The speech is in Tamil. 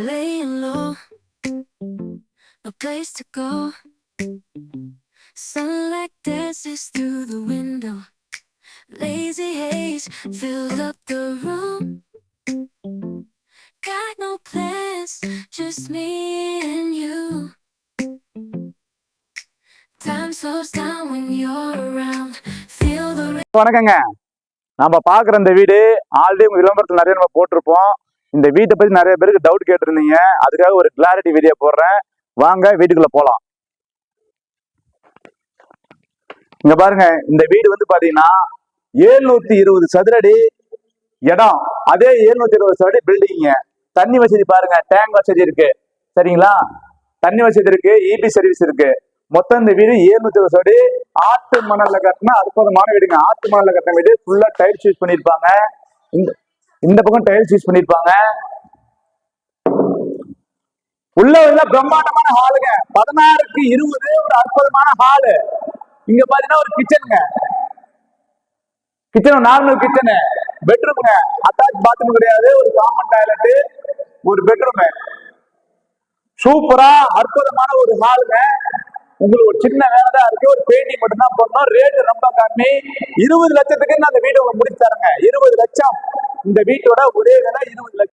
laying low, no place to go. Sunlight dances through the window. Lazy haze fills up the room. Got no plans, just me and you. Time slows down when you're around. Feel the வணக்கங்க நம்ம பார்க்குற இந்த வீடு ஆல்ரெடி உங்க விளம்பரத்தில் நிறைய நம்ம போட்டிருப்போம் இந்த வீட்டை பத்தி நிறைய பேருக்கு டவுட் கேட்டிருந்தீங்க. அதுக்காக ஒரு கிளாரிட்டி வீடியோ போடுறேன். வாங்க வீட்டுக்குள்ள போலாம். இங்க பாருங்க இந்த வீடு வந்து பாத்தீங்கன்னா ஏழ்நூத்தி இருபது சதுரடி இடம். அதே ஏழ்நூத்தி இருபது சதுரடி பில்டிங்க தண்ணி வசதி பாருங்க டேங்க் வசதி இருக்கு. சரிங்களா? தண்ணி வசதி இருக்கு இபி சர்வீஸ் இருக்கு. மொத்தம் இந்த வீடு ஏழ்நூத்தி இருபது சதுரடி. ஆட்டு மணல்ல கட்டினா அற்புதமான வீடுங்க. ஆட்டு மணல்ல கட்டின வீடு ஃபுல்லா டைல்ஸ் யூஸ் பண்ணிருப்பாங்க இந்த இந்த பக்கம் டைல்ஸ் யூஸ் பண்ணிருப்பாங்க. உள்ள உள்ள பிரம்மாண்டமான ஹாலுங்க பதினாறுக்கு இருபது ஒரு அற்புதமான ஹாலு இங்க பாத்தீங்கன்னா ஒரு கிச்சனுங்க கிச்சன் நார்மல் கிச்சனு பெட்ரூம்ங்க அட்டாச் பாத்ரூம் கிடையாது. ஒரு காமன் டாய்லெட் ஒரு பெட்ரூம் சூப்பரா அற்புதமான ஒரு ஹாலுங்க உங்களுக்கு ஒரு சின்ன வேலை தான் இருக்கு. ஒரு பெயிண்டிங் மட்டும் தான் பண்ணணும் ரேட்டு ரொம்ப கம்மி. இருபது லட்சத்துக்கு நான் அந்த வீடு முடிச்சு தரேங்க. இருபது லட்சம். இந்த வீட்டோட ஒரே விலை இருபது லட்சம்.